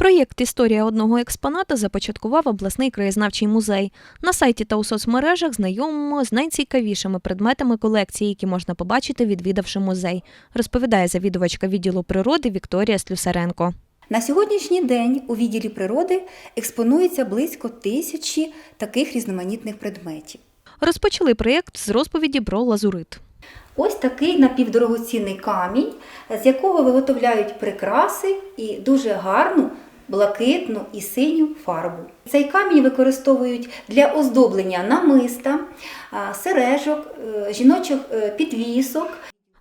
Проєкт Історія одного експоната започаткував обласний краєзнавчий музей. На сайті та у соцмережах знайомимо з найцікавішими предметами колекції, які можна побачити, відвідавши музей, розповідає завідувачка відділу природи Вікторія Слюсаренко. На сьогоднішній день у відділі природи експонується близько тисячі таких різноманітних предметів. Розпочали проєкт з розповіді про лазурит. Ось такий напівдорогоцінний камінь, з якого виготовляють прикраси і дуже гарну блакитну і синю фарбу. Цей камінь використовують для оздоблення намиста, сережок, е, жіночих е, підвісок.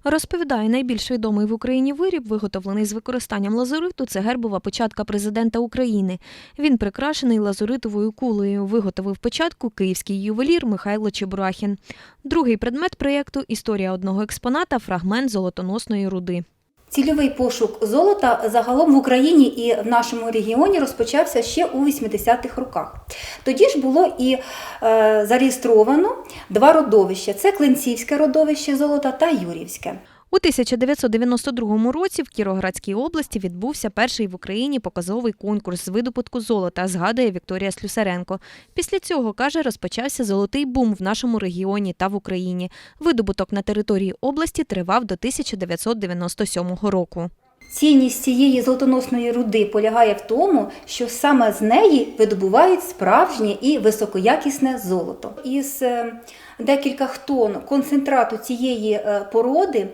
Розповідає, найбільш відомий в Україні виріб, виготовлений з використанням лазуриту, це гербова початка президента України. Він прикрашений лазуритовою кулею. Виготовив початку київський ювелір Михайло Чебурахін. Другий предмет проєкту історія одного експоната фрагмент золотоносної руди. Цільовий пошук золота загалом в Україні і в нашому регіоні розпочався ще у 80-х роках. Тоді ж було і е, зареєстровано два родовища: це Клинцівське родовище золота та Юрівське. У 1992 році в Кіровоградській області відбувся перший в Україні показовий конкурс з видобутку золота, згадує Вікторія Слюсаренко. Після цього, каже, розпочався золотий бум в нашому регіоні та в Україні. Видобуток на території області тривав до 1997 року. Цінність цієї золотоносної руди полягає в тому, що саме з неї видобувають справжнє і високоякісне золото. Із е, декількох тонн концентрату цієї е, породи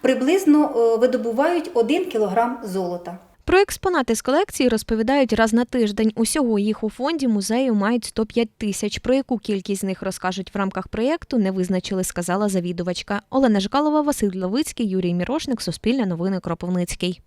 приблизно е, видобувають 1 кг золота. Про експонати з колекції розповідають раз на тиждень. Усього їх у фонді музею мають 105 тисяч. Про яку кількість з них розкажуть в рамках проєкту, не визначили, сказала завідувачка. Олена Жкалова, Василь Ловицький, Юрій Мірошник, Суспільне новини Кропивницький.